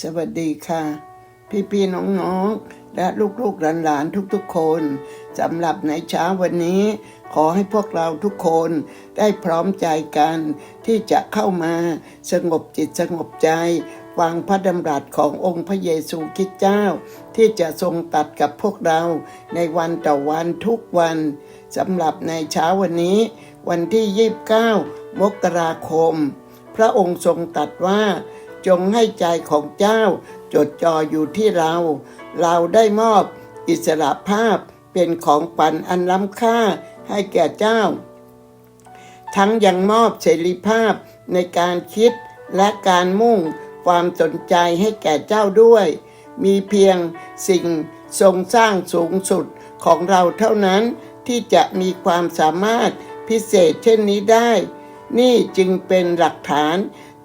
สวัสดีค่ะ พี่ๆน้องๆ และลูกๆหลานๆทุกๆคนสำหรับในเช้าวันนี้ ขอให้พวกเราทุกคนได้พร้อมใจกัน ที่จะเข้ามาสงบจิตสงบใจฟังพระดำรัสขององค์พระเยซูคริสต์เจ้า ที่จะทรงตัดกับพวกเราในวันต่อวันทุกวันสำหรับในเช้าวันนี้ วันที่ 29 มกราคม พระองค์ทรงตรัสว่า จงให้ใจของเจ้า จดจ่ออยู่ที่เรา เราได้มอบอิสระภาพเป็นของปันอันล้ำค่าให้แก่เจ้า ทั้งยังมอบเสรีภาพในการคิดและการมุ่งความสนใจให้แก่เจ้าด้วย มีเพียงสิ่งทรงสร้างสูงสุดของเราเท่านั้นที่จะมีความสามารถพิเศษเช่นนี้ได้ นี่จึงเป็นหลักฐาน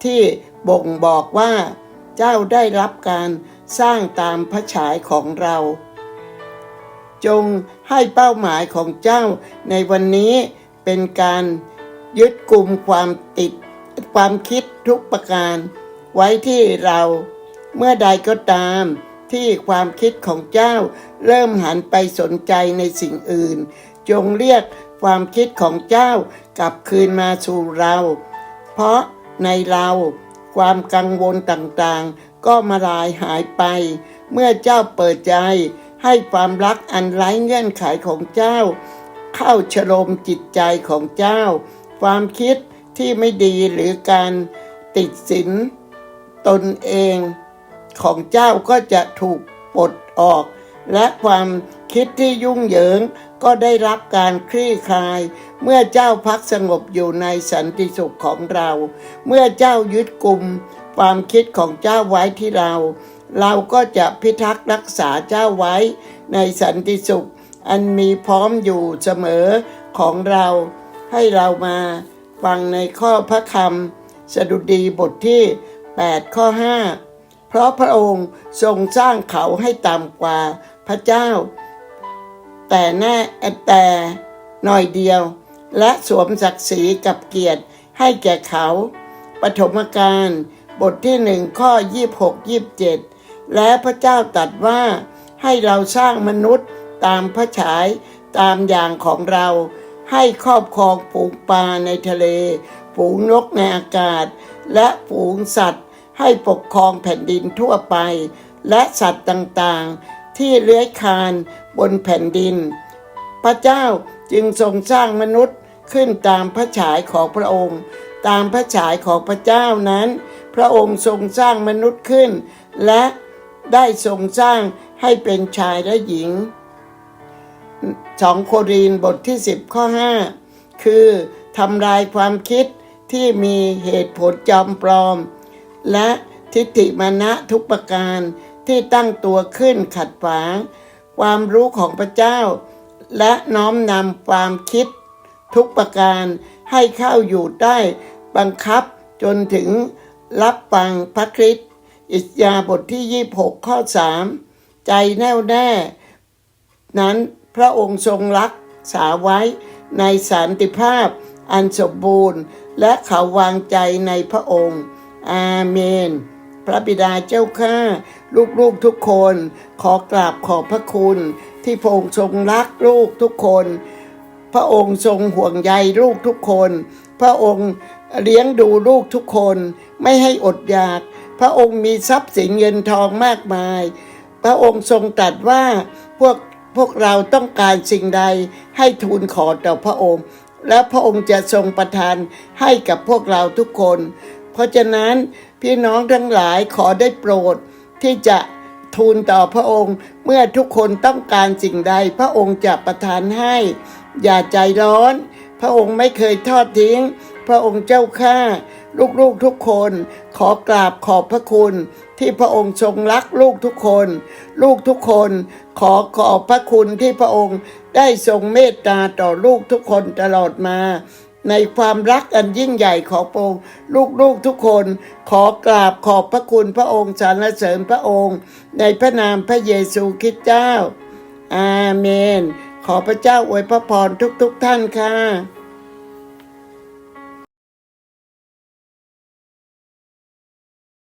ที่บ่งบอกว่า เจ้าได้รับการสร้างตามพระฉายของเรา จงให้เป้าหมายของเจ้าในวันนี้เป็นการยึดกลุ่มความติดความคิดทุกประการ ไว้ที่เราเมื่อใดก็ตามที่ความคิดของเจ้าเริ่มหันไปสนใจในสิ่งอื่น จงเรียกความคิดของเจ้ากลับคืนมาสู่เรา เพราะในเรา ความกังวลต่างๆ ก็มาลายหายไป เมื่อเจ้าเปิดใจ ให้ความรักอันไร้เงื่อนไขของเจ้า เข้าชโลมจิตใจของเจ้า ความคิดที่ไม่ดีหรือการติดสินตนเองของเจ้าก็จะถูกปลดออก และความ คิดที่ยุ่งเหยิงก็ได้รับการคลี่คลาย เมื่อเจ้าพักสงบอยู่ในสันติสุขของเรา เมื่อเจ้ายึดกลุ่มความคิดของเจ้าไว้ที่เรา เราก็จะพิทักษ์รักษาเจ้าไว้ในสันติสุข อันมีพร้อมอยู่เสมอของเรา ให้เรามาฟังในข้อพระคำสดุดีบทที่ 8 ข้อ 5 เพราะพระองค์ทรงสร้างเขาให้ต่ำกว่าพระเจ้า แต่แน่แต่หน่อยเดียว และสวมศักดิ์ศรีกับเกียรติให้แก่เขา ปฐมกาลบทที่หนึ่งข้อ 26 27 และพระเจ้าตรัสว่าให้เราสร้างมนุษย์ตามพระฉายตามอย่างของเราให้ครอบครองฝูงปลาในทะเล ฝูงนกในอากาศ และฝูงสัตว์ ให้ปกครองแผ่นดินทั่วไป และสัตว์ต่างๆ ที่เลื้อยคลานบนแผ่นดิน พระเจ้าจึงทรงสร้างมนุษย์ขึ้นตามพระฉายของพระองค์ ตามพระฉายของพระเจ้านั้น พระองค์ทรงสร้างมนุษย์ขึ้น และได้ทรงสร้างให้เป็นชายและหญิง2โครินบทที่ 10 ข้อ 5 คือทำลายความคิดที่มีเหตุผลจอมปลอม และทิฏฐิมานะทุกประการ ที่ตั้งตัวขึ้นขัดขวาง ความรู้ของพระเจ้า และน้อมนำความคิด ทุกประการให้เข้าอยู่ได้บังคับจนถึงรับฟังพระคริสต์อิสยาบทที่ 26 ข้อ 3 ใจแน่วแน่ นั้นพระองค์ทรงรักษาไว้ในสันติภาพอันสมบูรณ์ และเขาวางใจในพระองค์ อาเมน พระบิดาเจ้าข้าลูกๆทุกคน ขอกราบขอบพระคุณ ที่พระองค์ทรงรักลูกทุกคน พระองค์ทรงห่วงใยลูกทุกคน พระองค์เลี้ยงดูลูกทุกคน ไม่ให้อดอยาก พระองค์มีทรัพย์สินเงินทองมากมาย พระองค์ทรงตรัสว่าพวกพวกเราต้องการสิ่งใดให้ทูลขอต่อพระองค์ และพระองค์จะทรงประทานให้กับพวกเราทุกคน เพราะฉะนั้น พี่น้องทั้งหลายขอได้โปรด ที่จะทูลต่อพระองค์ เมื่อทุกคนต้องการสิ่งใด พระองค์จะประทานให้ อย่าใจร้อน พระองค์ไม่เคยทอดทิ้ง พระองค์เจ้าข้าลูกๆทุกคนขอกราบขอบพระคุณ ที่พระองค์ทรงรักลูกทุกคน ลูกทุกคนขอขอบพระคุณที่พระองค์ได้ทรงเมตตาต่อลูกทุกคนตลอดมา ในความรักอันยิ่งใหญ่ของพระองค์ลูกๆทุกคนขอกราบขอบพระคุณพระองค์สรรเสริญพระองค์ ในพระนามพระเยซูคริสต์เจ้า อาเมน ขอพระเจ้าอวยพระพรทุกๆท่านค่ะ